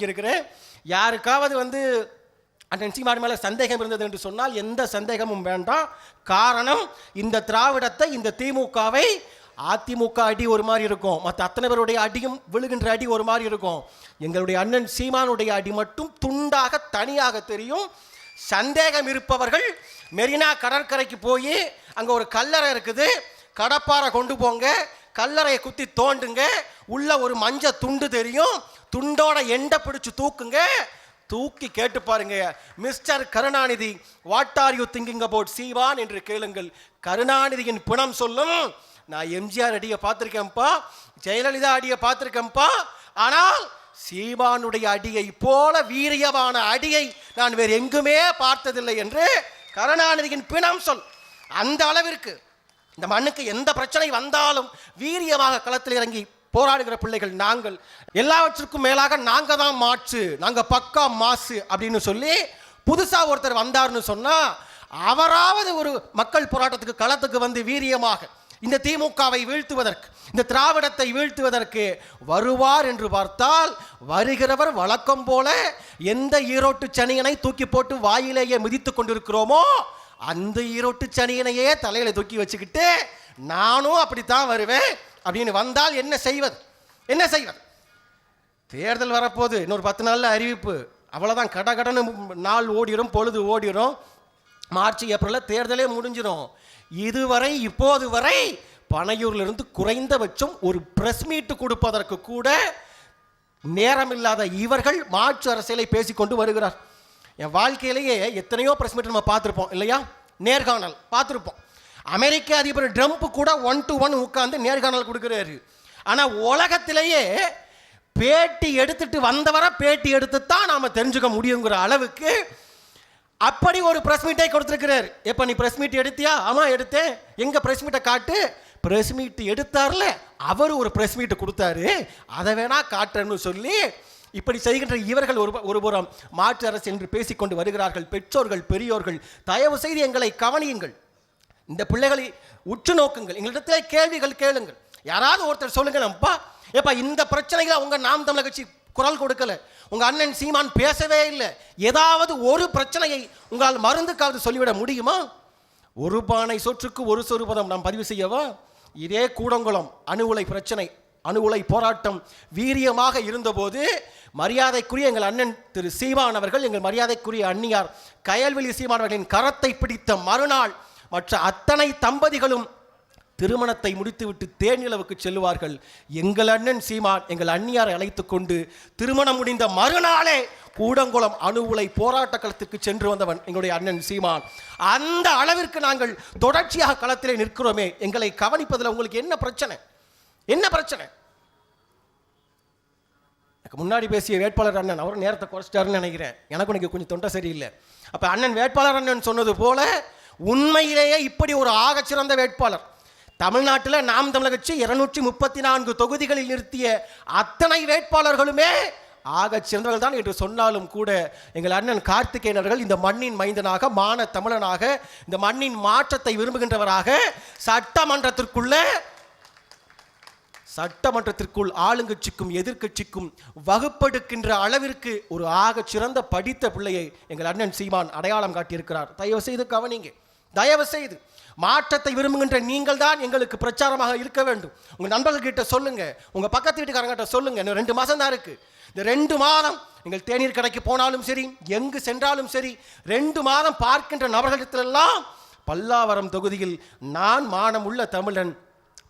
தொடங்கியிருக்கிறேன் யாருக்காவது வந்து அண்ணன் சீமான் மேலே சந்தேகம் இருந்தது என்று சொன்னால் எந்த சந்தேகமும் வேண்டாம். காரணம் இந்த திராவிடத்தை இந்த திமுகவை அதிமுக அடி ஒரு மாதிரி இருக்கும். மற்ற அத்தனை பேருடைய அடியும் விழுகின்ற அடி ஒரு மாதிரி இருக்கும். எங்களுடைய அண்ணன் சீமானுடைய அடி மட்டும் துண்டாக தனியாக தெரியும். சந்தேகம் இருப்பவர்கள் மெரினா கடற்கரைக்கு போய் அங்கே ஒரு கல்லறை இருக்குது. கடப்பாறை கொண்டு போங்க. கல்லறையை குத்தி தோண்டுங்க. உள்ள ஒரு மஞ்சள் துண்டு தெரியும். துண்டோட எண்டை பிடிச்சு தூக்குங்க. தூக்கி கேட்டு பாருங்க. Mister Karunanidhi what are you thinking about சீவான் என்று கேளுங்கள். கருணாநிதியின் பிணம் சொல்லும். நான் எம்ஜிஆர் அடியை பார்த்துருக்கேன்ப்பா. ஜெயலலிதா அடியை பார்த்துருக்கேன்ப்பா. ஆனால் சீமானுடைய அடியை போல வீரியமான அடியை நான் வேறு எங்குமே பார்த்ததில்லை என்று கருணாநிதியின் பிணம் சொல். அந்த அளவிற்கு இந்த மண்ணுக்கு எந்த பிரச்சனை வந்தாலும் வீரியமாக களத்தில் இறங்கி போராடுகிற பிள்ளைகள் நாங்கள். எல்லாவற்றுக்கும் மேலாக நாங்கள் தான் மாற்று நாங்கள் பக்கா மாசு அப்படின்னு சொல்லி புதுசாக ஒருத்தர் வந்தார்னு சொன்னால் அவராவது ஒரு மக்கள் போராட்டத்துக்கு களத்துக்கு வந்து வீரியமாக இந்த திமுகவை வீழ்த்துவதற்கு இந்த திராவிடத்தை வீழ்த்துவதற்கு வருவார் என்று பார்த்தால் வருகிறவர் வழக்கம் போல எந்த ஈரோட்டு சனியனை தூக்கி போட்டு வாயிலேயே மிதித்து கொண்டிருக்கிறோமோ அந்த ஈரோட்டு சனியனையே தலையில தூக்கி வச்சுக்கிட்டு நானும் அப்படித்தான் வருவேன் அப்படின்னு வந்தால் என்ன செய்வது? என்ன செய்வது? தேர்தல் வரப்போகுது இன்னொரு பத்து நாளில் அறிவிப்பு. அவ்வளோதான் கட கடன்னு நாள் ஓடிரும் பொழுது ஓடிரும். மார்ச் ஏப்ரலில் தேர்தலே முடிஞ்சிடும் இதுவரை இப்போது வரை பனையூர்லேருந்து குறைந்தபட்சம் ஒரு ப்ரெஸ் மீட்டு கொடுப்பதற்கு கூட நேரமில்லாத இவர்கள் மாற்று அரசியலை பேசிக்கொண்டு வருகிறார். என் வாழ்க்கையிலேயே எத்தனையோ ப்ரெஸ் மீட் நம்ம பார்த்துருப்போம் இல்லையா? நேர்காணல் பார்த்துருப்போம். அமெரிக்க அதிபர் ட்ரம்ப் கூட ஒன் டு ஒன் உட்காந்து நேர்காணல் கொடுக்குறாரு. ஆனால் உலகத்திலேயே பேட்டி எடுத்துட்டு வந்தவரை பேட்டி எடுத்து தான் நாம் தெரிஞ்சுக்க முடியுங்கிற அளவுக்கு அப்படி ஒரு ப்ரெஸ் மீட்டை கொடுத்துருக்கிறார். எப்போ நீ ப்ரெஸ் மீட் எடுத்தியா? ஆமாம் எடுத்தேன். எங்கே ப்ரெஸ் மீட்டை காட்டு? ப்ரெஸ் மீட் எடுத்தார்ல அவர் ஒரு ப்ரெஸ் மீட் கொடுத்தாரு. அதை வேணா காட்டுறேன்னு சொல்லி இப்படி செய்கின்ற இவர்கள் ஒரு ஒருபுறம் மாற்று அரசு என்று பேசிக்கொண்டு வருகிறார்கள். பெற்றோர்கள் பெரியோர்கள் தயவு செய்து எங்களை கவனியுங்கள். இந்த பிள்ளைகளை உற்று நோக்குங்கள். எங்களிடத்தில் கேள்விகள் கேளுங்கள். யாராவது ஒருத்தர் சொல்லுங்கள் அப்பா ஏப்பா இந்த பிரச்சனைகளை உங்கள் நாம் தமிழக கட்சி குரல் கொடுக்கல. உங்கள் அண்ணன் சீமான் பேசவே இல்லை. ஏதாவது ஒரு பிரச்சனையை உங்களால் மருந்துக்காவது சொல்லிவிட முடியுமா? ஒரு பானை சொற்றுக்கு ஒரு சொருபதம் நாம் பதிவு செய்யவா? இதே கூடங்குளம் அணு உலை பிரச்சனை அணு உலை போராட்டம் வீரியமாக இருந்தபோது மரியாதைக்குரிய எங்கள் அண்ணன் திரு சீமான் அவர்கள் எங்கள் மரியாதைக்குரிய அன்னியார் கயல்வெளி சீமான் அவர்களின் கரத்தை பிடித்த மறுநாள் மற்ற அத்தனை தம்பதிகளும் திருமணத்தை முடித்துவிட்டு தேனிலவுக்கு செல்லுவார்கள். எங்கள் அண்ணன் சீமான் எங்கள் அந்நியாரை அழைத்து கொண்டு திருமணம் முடிந்த மறுநாளே கூடங்குளம் அணு உலை போராட்ட களத்துக்கு சென்று வந்தவன் எங்களுடைய அண்ணன் சீமான். அந்த அளவிற்கு நாங்கள் தொடர்ச்சியாக களத்திலே நிற்கிறோமே. எங்களை கவனிப்பதில் உங்களுக்கு என்ன பிரச்சனை? என்ன பிரச்சனை? எனக்கு முன்னாடி பேசிய வேட்பாளர் அண்ணன் அவர் நேரத்தை குறைச்சிட்டாருன்னு நினைக்கிறேன். எனக்கு இன்னைக்கு கொஞ்சம் தொண்டை சரியில்லை. அப்போ அண்ணன் வேட்பாளர் அண்ணன் சொன்னது போல உண்மையிலேயே இப்படி ஒரு ஆகச்சிறந்த வேட்பாளர். தமிழ்நாட்டில் நாம் தமிழர் கட்சி இருநூற்றி முப்பத்தி நான்கு தொகுதிகளில் நிறுத்திய அத்தனை வேட்பாளர்களுமே ஆகச் சிறந்தவர்கள் தான் என்று சொன்னாலும் கூட எங்கள் அண்ணன் கார்த்திகேயனர்கள் இந்த மண்ணின் மைந்தனாக மான தமிழனாக இந்த மண்ணின் மாற்றத்தை விரும்புகின்றவராக சட்டமன்றத்திற்குள்ளே சட்டமன்றத்திற்குள் ஆளுங்கட்சிக்கும் எதிர்க்கட்சிக்கும் வகுப்பெடுக்கின்ற அளவிற்கு ஒரு ஆகச் சிறந்த படித்த பிள்ளையை எங்கள் அண்ணன் சீமான் அடையாளம் காட்டியிருக்கிறார். தயவு செய்து கவனிங்க. தயவு செய்து மாற்றத்தை விரும்புகின்ற நீங்கள் தான் எங்களுக்கு பிரச்சாரமாக இருக்க வேண்டும். உங்கள் நண்பர்கள்கிட்ட சொல்லுங்க. உங்கள் பக்கத்து வீட்டுக்காரங்கிட்ட சொல்லுங்க. இன்னும் ரெண்டு மாதம் தான் இருக்கு. இந்த ரெண்டு மாதம் நீங்கள் தேநீர் கடைக்கு போனாலும் சரி எங்கு சென்றாலும் சரி ரெண்டு மாதம் பார்க்கின்ற நபர்களிடத்திலெல்லாம் பல்லாவரம் தொகுதியில் நான் மானமுள்ள தமிழன்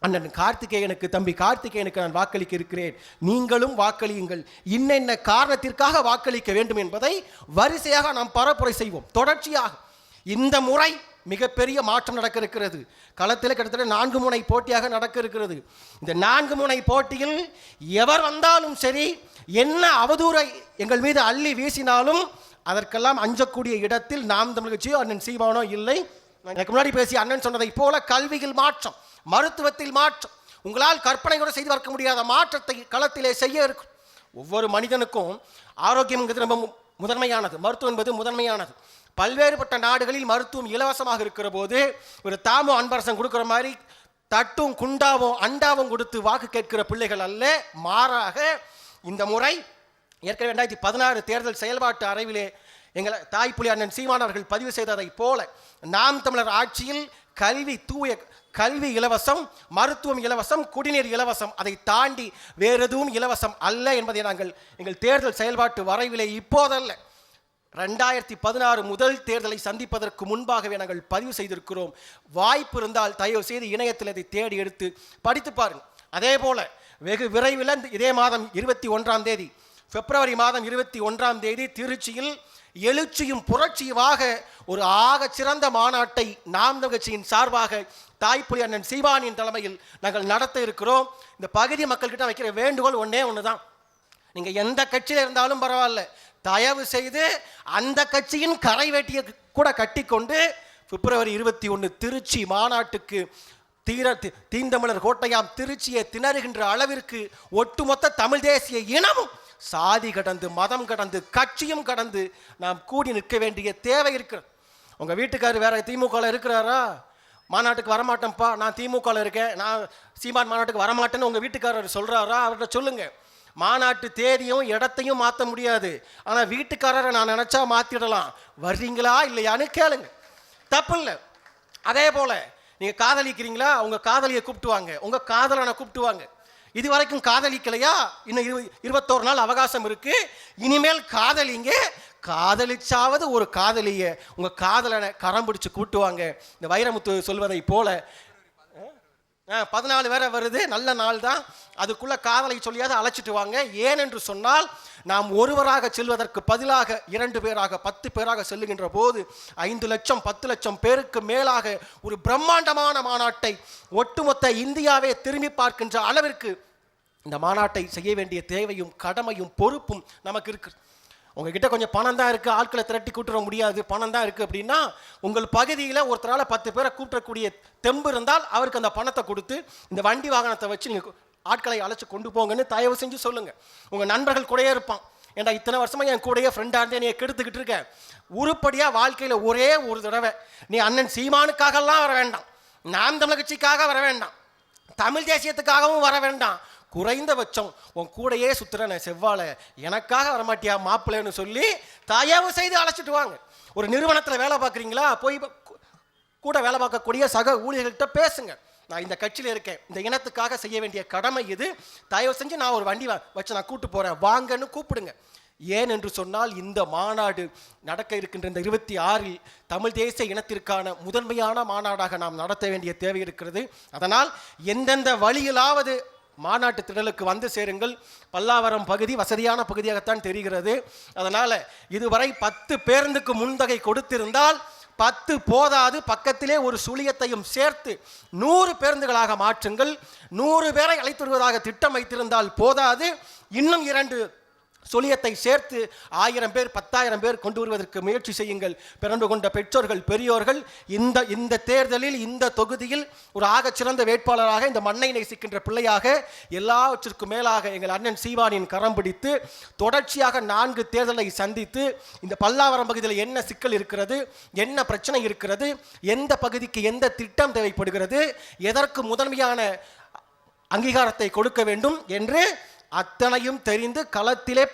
அண்ணன் கார்த்திகேயனுக்கு தம்பி கார்த்திகேயனுக்கு நான் வாக்களிக்க இருக்கிறேன். நீங்களும் வாக்களியுங்கள். இன்னென்ன காரணத்திற்காக வாக்களிக்க வேண்டும் என்பதை வரிசையாக நாம் பரப்புரை செய்வோம். தொடர்ச்சியாக. இந்த முறை மிகப்பெரிய மாற்றம் நடக்க இருக்கிறது களத்தில் கிட்டத்தட்ட நான்கு முனை போட்டியாக நடக்க இருக்கிறது இந்த நான்கு முனை போட்டியில் எவர் வந்தாலும் சரி என்ன அவதூறை எங்கள் மீது அள்ளி வீசினாலும் அதற்கெல்லாம் அஞ்சக்கூடிய இடத்தில் நாம் தமிழ்ச்சியோ அண்ணன் சீமானோ இல்லை. எனக்கு முன்னாடி பேசிய அண்ணன் சொன்னதை போல கல்வியில் மாற்றம் மருத்துவத்தில் மாற்றம் உங்களால் கற்பனை கூட செய்து பார்க்க முடியாத மாற்றத்தை களத்திலே செய்ய இருக்கும் ஒவ்வொரு மனிதனுக்கும் ஆரோக்கியம்ங்கிறது ரொம்ப மு- முதன்மையானது மருத்துவம் என்பது முதன்மையானது. பல்வேறுபட்ட நாடுகளில் மருத்துவம் இலவசமாக இருக்கிற போது ஒரு தாமோ அன்பரசன் கொடுக்குற மாதிரி தட்டும் குண்டாவும் அண்டாவும் கொடுத்து வாக்கு கேட்கிற பிள்ளைகள் அல்ல. மாறாக இந்த முறை ஏற்கனவே ரெண்டாயிரத்தி பதினாறு தேர்தல் செயல்பாட்டு அறைவிலே எங்களை தாய் புலி அண்ணன் சீமானவர்கள் பதிவு செய்ததைப் போல நாம் தமிழர் ஆட்சியில் கல்வி தூய கல்வி இலவசம் மருத்துவம் இலவசம் குடிநீர் இலவசம் அதை தாண்டி வேறு எதுவும் இலவசம் அல்ல என்பதை நாங்கள் எங்கள் தேர்தல் செயல்பாட்டு வரைவிலே இப்போதல்ல ரெண்டாயிரத்தி பதினாறு முதல் தேர்தலை சந்திப்பதற்கு முன்பாகவே நாங்கள் பதிவு செய்திருக்கிறோம். வாய்ப்பு இருந்தால் தயவு செய்து இணையத்தில் அதை தேடி எடுத்து படித்து பாருங்கள். அதே போல் வெகு விரைவில் இந்த இதே மாதம் இருபத்தி ஒன்றாம் தேதி பிப்ரவரி மாதம் இருபத்தி ஒன்றாம் தேதி திருச்சியில் எழுச்சியும் புரட்சியுமாக ஒரு ஆக சிறந்த மாநாட்டை நாம் கட்சியின் சார்பாக தாய்ப்புலி அண்ணன் சீவானின் தலைமையில் நாங்கள் நடத்த இருக்கிறோம். இந்த பகுதி மக்கள்கிட்ட வைக்கிற வேண்டுகோள் ஒன்றே ஒன்று தான் நீங்கள் எந்த கட்சியில் இருந்தாலும் பரவாயில்ல. தயவு செய்து அந்த கட்சியின் கரை வேட்டியை கூட கட்டிக்கொண்டு பிப்ரவரி இருபத்தி ஒன்று திருச்சி மாநாட்டுக்கு தீர தி- தீந்தமிழர் கோட்டையாம் திருச்சியை திணறுகின்ற அளவிற்கு ஒட்டுமொத்த தமிழ் தேசிய இனமும் சாதி கடந்து மதம் கடந்து கட்சியும் கடந்து நாம் கூடி நிற்க வேண்டிய தேவை இருக்கிறது. உங்கள் வீட்டுக்காரர் வேற திமுகவில் இருக்கிறாரா? மாநாட்டுக்கு வரமாட்டேன்ப்பா. நான் திமுகவில் இருக்கேன். நான் சீமான் மாநாட்டுக்கு வரமாட்டேன்னு உங்கள் வீட்டுக்காரர் சொல்கிறாரா அவர்கிட்ட சொல்லுங்கள் மாநாட்டு தேதியும் இடத்தையும் மாற்ற முடியாது. ஆனால் வீட்டுக்காரரை நான் நினச்சா மாற்றிடலாம் வர்றீங்களா இல்லையான்னு கேளுங்க. தப்பு இல்லை அதே போல் நீங்கள் காதலிக்கிறீங்களா உங்கள் காதலியை கூப்பிட்டுவாங்க உங்கள் காதலனை கூப்பிட்டுவாங்க இது வரைக்கும் காதலிக்கலையா? இன்னும் இரு இருபத்தோரு நாள் அவகாசம் இருக்கு. இனிமேல் காதலிங்க. காதலிச்சாவது ஒரு காதலியை உங்கள் காதலனை கரம் பிடிச்சி கூட்டுவாங்க இந்த வைரமுத்து சொல்வதை போல பதினாலு வேற வருது. நல்ல நாள் தான் அதுக்குள்ள காதலை சொல்லியாவது அழைச்சிட்டு வாங்க. ஏனென்று சொன்னால் நாம் ஒருவராக செல்வதற்கு பதிலாக இரண்டு பேராக பத்து பேராக செல்லுகின்ற போது ஐந்து லட்சம் பத்து லட்சம் பேருக்கு மேலாக ஒரு பிரம்மாண்டமான மாநாட்டை ஒட்டுமொத்த இந்தியாவே திரும்பி பார்க்கின்ற அளவிற்கு இந்த மாநாட்டை செய்ய வேண்டிய தேவையும் கடமையும் பொறுப்பும் நமக்கு இருக்கு. உங்ககிட்ட கொஞ்சம் பணம் தான் இருக்குது ஆட்களை திரட்டி கூட்டுற முடியாது பணம் தான் இருக்குது அப்படின்னா உங்கள் பகுதியில் ஒருத்தரால் பத்து பேரை கூட்டக்கூடிய தெம்பு இருந்தால் அவருக்கு அந்த பணத்தை கொடுத்து இந்த வண்டி வாகனத்தை வச்சு நீங்கள் ஆட்களை அழைச்சி கொண்டு போங்கன்னு தயவு செஞ்சு சொல்லுங்கள் உங்கள் நண்பர்கள் கூடயே இருப்பான். ஏன்டா இத்தனை வருஷமாக என் கூடயே ஃப்ரெண்டாக இருந்தே நீ கெடுத்துக்கிட்டு இருக்க? உருப்படியாக வாழ்க்கையில் ஒரே ஒரு தடவை. நீ அண்ணன் சீமானுக்காகலாம் வர வேண்டாம். நாம் தமிழ் கட்சிக்காக வர வேண்டாம். தமிழ் தேசியத்துக்காகவும் வர வேண்டாம். குறைந்தபட்சம் உன் கூடையே சுத்துறன செவ்வாழை. எனக்காக வரமாட்டியா மாப்பிள்ளைன்னு சொல்லி தயவு செய்து அழைச்சிட்டு வாங்க. ஒரு நிறுவனத்தில் வேலை பார்க்குறீங்களா? போய் கூட வேலை பார்க்கக்கூடிய சக ஊழியர்கள்ட்ட பேசுங்க. நான் இந்த கட்சியில் இருக்கேன். இந்த இனத்துக்காக செய்ய வேண்டிய கடமை இது தயவு செஞ்சு நான் ஒரு வண்டி வச்சு நான் கூட்டு போகிறேன் வாங்கன்னு கூப்பிடுங்க. ஏன் என்று சொன்னால் இந்த மாநாடு நடக்க இருக்கின்ற இந்த இருபத்தி ஆறில் தமிழ் தேசிய இனத்திற்கான முதன்மையான மாநாடாக நாம் நடத்த வேண்டிய தேவை இருக்கிறது. அதனால் எந்தெந்த வழியிலாவது மாநாட்டு திடலுக்கு வந்து சேருங்கள். பல்லாவரம் பகுதி வசதியான பகுதியாகத்தான் தெரிகிறது. அதனால் இதுவரை பத்து பேருந்துக்கு முன்தகை கொடுத்திருந்தால் பத்து போதாது. பக்கத்திலே ஒரு சுழியத்தையும் சேர்த்து நூறு பேருந்துகளாக மாற்றுங்கள். நூறு பேரை அழைத்து வருவதாக திட்டம் வைத்திருந்தால் போதாது. இன்னும் இரண்டு சொலியத்தை சேர்த்து ஆயிரம் பேர் பத்தாயிரம் பேர் கொண்டு வருவதற்கு முயற்சி செய்யுங்கள். பிறந்து கொண்ட பெற்றோர்கள் பெரியோர்கள் இந்த இந்த தேர்தலில் இந்த தொகுதியில் ஒரு ஆகச் சிறந்த வேட்பாளராக இந்த மண்ணை நேசிக்கின்ற பிள்ளையாக எல்லாவற்றிற்கும் மேலாக எங்கள் அண்ணன் சீவானின் கரம் பிடித்து தொடர்ச்சியாக நான்கு தேர்தலை சந்தித்து இந்த பல்லாவரம் பகுதியில் என்ன சிக்கல் இருக்கிறது என்ன பிரச்சனை இருக்கிறது எந்த பகுதிக்கு எந்த திட்டம் தேவைப்படுகிறது எதற்கு முதன்மையான அங்கீகாரத்தை கொடுக்க வேண்டும் என்று அத்தனையும் தெரிந்து களத்திலே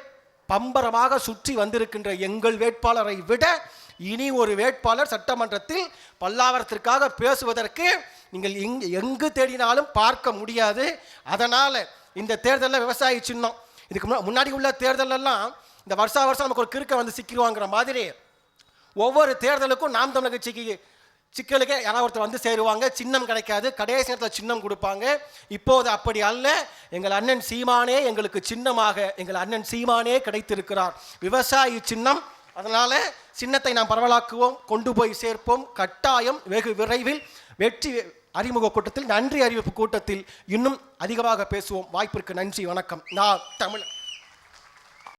பம்பரமாக சுற்றி வந்திருக்கின்ற எங்கள் வேட்பாளரை விட இனி ஒரு வேட்பாளர் சட்டமன்றத்தில் பல்லாவரத்திற்காக பேசுவதற்கு நீங்கள் எங்கு எங்கு தேடினாலும் பார்க்க முடியாது. அதனால் இந்த தேர்தலில் விவசாயி சின்னம். இதுக்கு முன்னா- முன்னாடி உள்ள தேர்தலெல்லாம் இந்த வருஷா வருஷம் நமக்கு ஒரு கிறுக்க வந்து சிக்கிடுவாங்கிற மாதிரி ஒவ்வொரு தேர்தலுக்கும் நாம் தமிழர் கட்சிக்கு சிக்கலுக்கே யாராவது ஒருத்தர் வந்து சேருவாங்க சின்னம் கிடைக்காது கடைசி நேரத்தில் சின்னம் கொடுப்பாங்க. இப்போது அப்படி அல்ல. எங்கள் அண்ணன் சீமானே எங்களுக்கு சின்னமாக எங்கள் அண்ணன் சீமானே கிடைத்திருக்கிறார். விவசாயி சின்னம். அதனால சின்னத்தை நாம் பரவலாக்குவோம் கொண்டு போய் சேர்ப்போம். கட்டாயம் வெகு விரைவில் வெற்றி அறிமுக கூட்டத்தில் நன்றி அறிவிப்பு கூட்டத்தில் இன்னும் அதிகமாக பேசுவோம். வாய்ப்பிற்கு நன்றி வணக்கம். நான் தமிழ்